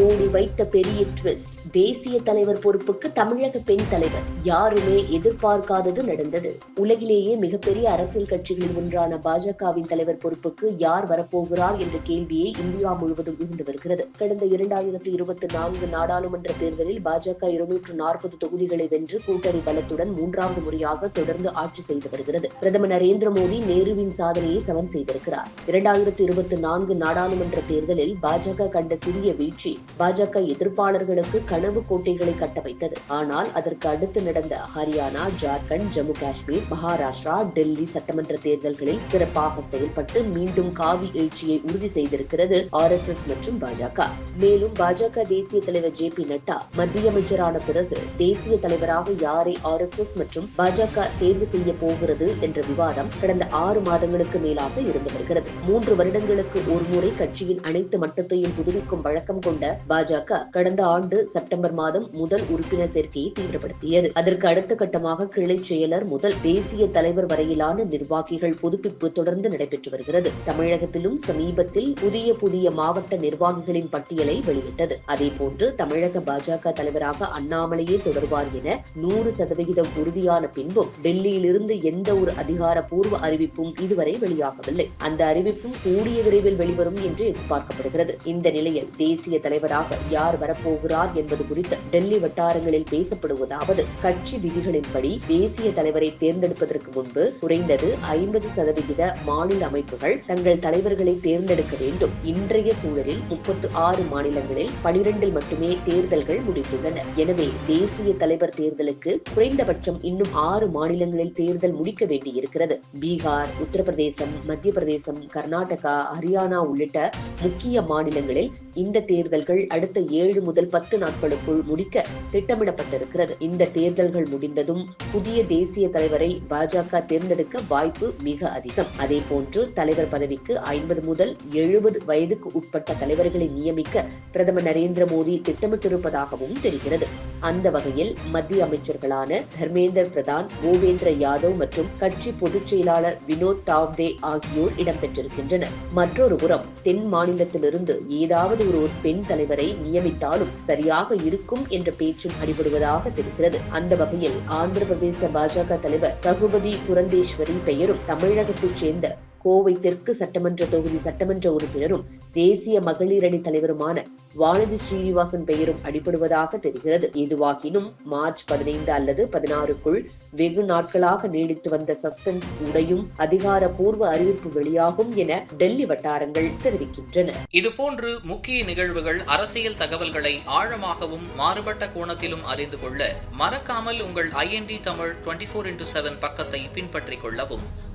மோடி வைத்த பெரிய ட்விஸ்ட் தேசிய தலைவர் பொறுப்புக்கு தமிழக பெண் தலைவர். யாருமே எதிர்பார்க்காதது நடந்தது. உலகிலேயே மிகப்பெரிய அரசியல் கட்சிகளில் ஒன்றான பாஜகவின் தலைவர் பொறுப்புக்கு யார் வரப்போகிறார் என்ற கேள்வியை இந்தியா முழுவதும் இருந்து வருகிறது. கடந்த இரண்டாயிரத்தி இருபத்தி நான்கு நாடாளுமன்ற தேர்தலில் பாஜக இருநூற்று நாற்பது தொகுதிகளை வென்று கூட்டணி பலத்துடன் மூன்றாவது முறையாக தொடர்ந்து ஆட்சி செய்து வருகிறது. பிரதமர் நரேந்திர மோடி நேருவின் சாதனையை சமன் செய்திருக்கிறார். இரண்டாயிரத்தி இருபத்தி நான்கு நாடாளுமன்ற தேர்தலில் பாஜக கண்ட சிறிய வீழ்ச்சி பாஜக எதிர்ப்பாளர்களுக்கு கனவு கோட்டைகளை கட்ட வைத்தது. ஆனால் அதற்கு அடுத்து நடந்த ஹரியானா ஜார்க்கண்ட் ஜம்மு காஷ்மீர் மகாராஷ்டிரா டெல்லி சட்டமன்ற தேர்தல்களில் சிறப்பாக செயல்பட்டு மீண்டும் காவி எழுச்சியை உறுதி செய்திருக்கிறது ஆர் எஸ் எஸ் மற்றும் பாஜக. மேலும் பாஜக தேசிய தலைவர் ஜே பி நட்டா மத்திய அமைச்சரான பிறகு தேசிய தலைவராக யாரை ஆர் எஸ் எஸ் மற்றும் பாஜக தேர்வு செய்ய போகிறது என்ற விவாதம் கடந்த ஆறு மாதங்களுக்கு மேலாக இருந்து வருகிறது. மூன்று வருடங்களுக்கு ஒருமுறை கட்சியின் அனைத்து மட்டத்தையும் புதுப்பிக்கும் வழக்கம் கொண்ட பாஜக கடந்த ஆண்டு செப்டம்பர் மாதம் முதல் உறுப்பினர் சேர்க்கையை தீவிரப்படுத்தியது. அதற்கு அடுத்த கட்டமாக கிளை செயலர் முதல் தேசிய தலைவர் வரையிலான நிர்வாகிகள் புதுப்பிப்பு தொடர்ந்து நடைபெற்று வருகிறது. தமிழகத்திலும் சமீபத்தில் புதிய புதிய மாவட்ட நிர்வாகிகளின் பட்டியலை வெளியிட்டது. அதேபோன்று தமிழக பாஜக தலைவராக அண்ணாமலையே தொடர்வார் என நூறு சதவிகிதம் உறுதியான பின்பும் டெல்லியிலிருந்து எந்த ஒரு அதிகாரப்பூர்வ அறிவிப்பும் இதுவரை வெளியாகவில்லை. அந்த அறிவிப்பும் கூடிய விரைவில் வெளிவரும் என்று எதிர்பார்க்கப்படுகிறது. இந்த நிலையில் தேசிய தலைவர் தலைவராக யார் வரப்போகிறார் என்பது குறித்து டெல்லி வட்டாரங்களில் பேசப்படுவதாவது கட்சி விதிகளின்படி தேசிய தலைவரை தேர்ந்தெடுப்பதற்கு முன்பு குறைந்தது ஐம்பது சதவிகித மாநில அமைப்புகள் தங்கள் தலைவர்களை தேர்ந்தெடுக்க வேண்டும். இன்றைய சூழலில் முப்பத்து ஆறு மாநிலங்களில் பனிரெண்டில் மட்டுமே தேர்தல்கள் முடிந்துள்ளன. எனவே தேசிய தலைவர் தேர்தலுக்கு குறைந்தபட்சம் இன்னும் ஆறு மாநிலங்களில் தேர்தல் முடிக்க வேண்டியிருக்கிறது. பீகார் உத்தரப்பிரதேசம் மத்திய பிரதேசம் கர்நாடகா ஹரியானா உள்ளிட்ட முக்கிய மாநிலங்களில் இந்த தேர்தல்கள் அடுத்த ஏழு முதல் பத்து நாட்களுக்குள் முடிக்க திட்டமிடப்பட்டிருக்கிறது. இந்த தேர்தல்கள் முடிந்ததும் புதிய தேசிய தலைவரை பாஜக தேர்ந்தெடுக்க வாய்ப்பு மிக அதிகம். அதே போன்று தலைவர் பதவிக்கு ஐம்பது முதல் எழுபது வயதுக்கு உட்பட்ட தலைவர்களை நியமிக்க பிரதமர் நரேந்திர மோடி திட்டமிட்டிருப்பதாகவும் தெரிகிறது. அந்த வகையில் மத்திய அமைச்சர்களான தர்மேந்தர் பிரதான் பூபேந்திர யாதவ் மற்றும் கட்சி பொதுச் செயலாளர் வினோத் தாவ்தே ஆகியோர் இடம்பெற்றிருக்கின்றனர். மற்றொரு புறம் தென் மாநிலத்திலிருந்து ஏதாவது ஒரு பெண் தலைவரை நியமித்தாலும் சரியாக இருக்கும் என்ற பேச்சும் அடிபடுவதாக தெரிகிறது. அந்த வகையில் ஆந்திர பிரதேச பாஜக தலைவர் ரகுபதி புரந்தேஸ்வரி பெயரும் தமிழகத்தைச் சேர்ந்த கோவை தெற்கு சட்டமன்ற தொகுதி சட்டமன்ற உறுப்பினரும் தேசிய மகளிர் அணி தலைவருமான வானதி ஸ்ரீனிவாசன் பெயரும் அடிபடுவதாக தெரிகிறது. எதுவாகினும் மார்ச் பதினைந்து அல்லது பதினாறுக்குள் வெகு நாட்களாக நீடித்து வந்த சஸ்பென்ஸ் உடையும் அதிகாரப்பூர்வ அறிவிப்பு வெளியாகும் என டெல்லி வட்டாரங்கள் தெரிவிக்கின்றன. இதுபோன்று முக்கிய நிகழ்வுகள் அரசியல் தகவல்களை ஆழமாகவும் மாறுபட்ட கோணத்திலும் அறிந்து கொள்ள மறக்காமல் உங்கள் I N T Tamil twenty four into seven பக்கத்தை பின்பற்றிக் கொள்ளவும்.